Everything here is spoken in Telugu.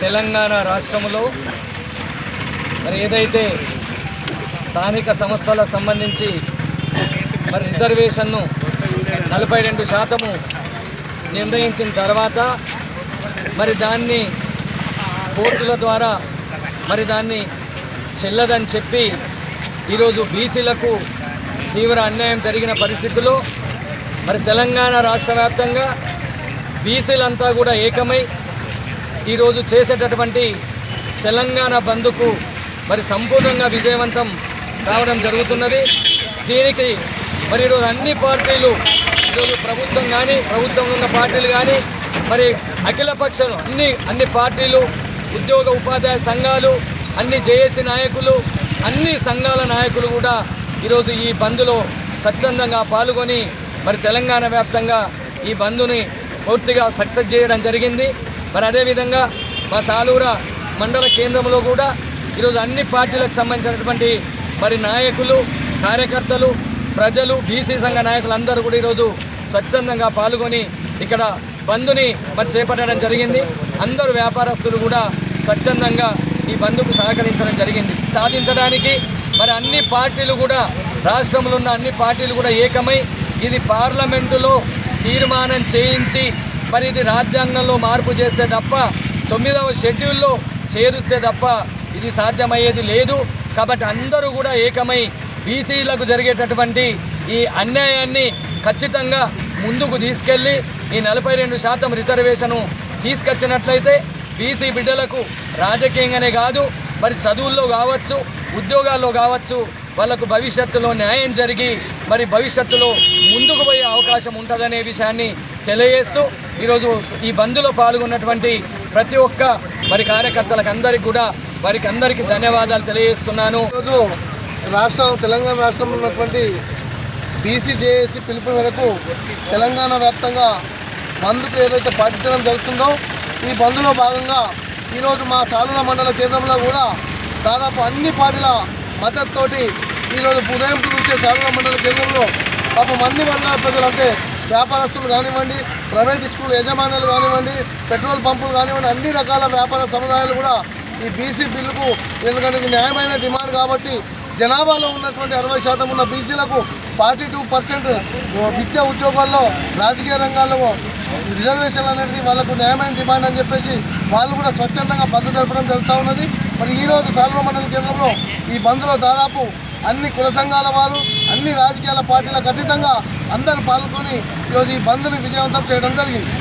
తెలంగాణ రాష్ట్రంలో మరి ఏదైతే స్థానిక సంస్థలకు సంబంధించి మరి రిజర్వేషన్ను నలభై రెండు శాతము నిర్ణయించిన తర్వాత మరి దాన్ని కోర్టుల ద్వారా మరి దాన్ని చెల్లదని చెప్పి ఈరోజు బీసీలకు తీవ్ర అన్యాయం జరిగిన పరిస్థితుల్లో మరి తెలంగాణ రాష్ట్ర వ్యాప్తంగా బీసీలంతా కూడా ఏకమై ఈరోజు చేసేటటువంటి తెలంగాణ బంద్కు మరి సంపూర్ణంగా విజయవంతం కావడం జరుగుతున్నది. దీనికి మరి ఈరోజు అన్ని పార్టీలు ఈరోజు ప్రభుత్వం కానీ ప్రభుత్వంలో ఉన్న పార్టీలు కానీ మరి అఖిలపక్షం అన్ని అన్ని పార్టీలు ఉద్యోగ ఉపాధ్యాయ సంఘాలు అన్ని జేఏసీ నాయకులు అన్ని సంఘాల నాయకులు కూడా ఈరోజు ఈ బంద్లో స్వచ్ఛందంగా పాల్గొని మరి తెలంగాణ వ్యాప్తంగా ఈ బంద్ని పూర్తిగా సక్సెస్ చేయడం జరిగింది. మరి అదేవిధంగా మా సాలూర మండల కేంద్రంలో కూడా ఈరోజు అన్ని పార్టీలకు సంబంధించినటువంటి మరి నాయకులు కార్యకర్తలు ప్రజలు బీసీ సంఘ నాయకులు అందరూ కూడా ఈరోజు స్వచ్ఛందంగా పాల్గొని ఇక్కడ బంద్ని మరి చేపట్టడం జరిగింది. అందరూ వ్యాపారస్తులు కూడా స్వచ్ఛందంగా ఈ బంద్కు సహకరించడం జరిగింది. సాధించడానికి మరి అన్ని పార్టీలు కూడా రాష్ట్రంలో ఉన్న అన్ని పార్టీలు కూడా ఏకమై ఇది పార్లమెంటులో తీర్మానం చేయించి మరి ఇది రాజ్యాంగంలో మార్పు చేస్తే తప్ప తొమ్మిదవ షెడ్యూల్లో చేరుస్తే తప్ప ఇది సాధ్యమయ్యేది లేదు. కాబట్టి అందరూ కూడా ఏకమై బీసీలకు జరిగేటటువంటి ఈ అన్యాయాన్ని ఖచ్చితంగా ముందుకు తీసుకెళ్ళి ఈ నలభై రెండు శాతం రిజర్వేషను తీసుకొచ్చినట్లయితే బీసీ బిడ్డలకు రాజకీయంగానే కాదు మరి చదువుల్లో కావచ్చు ఉద్యోగాల్లో కావచ్చు వాళ్ళకు భవిష్యత్తులో న్యాయం జరిగి మరి భవిష్యత్తులో ముందుకు పోయే అవకాశం ఉంటుందనే విషయాన్ని తెలియజేస్తూ ఈరోజు ఈ బంద్లో పాల్గొన్నటువంటి ప్రతి ఒక్క మరి కార్యకర్తలకు అందరికీ కూడా వారికి అందరికీ ధన్యవాదాలు తెలియజేస్తున్నాను. ఈరోజు రాష్ట్రం తెలంగాణ రాష్ట్రంలో ఉన్నటువంటి బీసీజేఏసీ పిలుపు మేరకు తెలంగాణ వ్యాప్తంగా బంద్కు ఏదైతే పాటించడం జరుగుతుందో ఈ బంద్లో భాగంగా ఈరోజు మా సాలూర మండల కేంద్రంలో కూడా దాదాపు అన్ని పార్టీల మద్దతుతోటి ఈరోజు ఉదయం నుంచే సాలూర మండల కేంద్రంలో పాపం అన్ని వర్గాల ప్రజలు అంటే వ్యాపారస్తులు కానివ్వండి ప్రైవేట్ స్కూల్ యజమానులు కానివ్వండి పెట్రోల్ పంపులు కానివ్వండి అన్ని రకాల వ్యాపార సముదాయాలు కూడా ఈ బీసీ బిల్లుకు ఎందుకంటే ఇది న్యాయమైన డిమాండ్ కాబట్టి జనాభాలో ఉన్నటువంటి అరవై శాతం ఉన్న బీసీలకు ఫార్టీ టూ పర్సెంట్ విద్యా ఉద్యోగాల్లో రాజకీయ రంగాల్లో రిజర్వేషన్లు అనేది వాళ్ళకు న్యాయమైన డిమాండ్ అని చెప్పేసి వాళ్ళు కూడా స్వచ్ఛందంగా బంద్ జరపడం జరుగుతూ ఉన్నది. మరి ఈరోజు సాల్వ మండల కేంద్రంలో ఈ బంద్లో దాదాపు అన్ని కుల సంఘాల వారు అన్ని రాజకీయాల పార్టీలకు అతీతంగా అందరూ పాల్గొని ఈరోజు ఈ బంద్ని విజయవంతం చేయడం జరిగింది.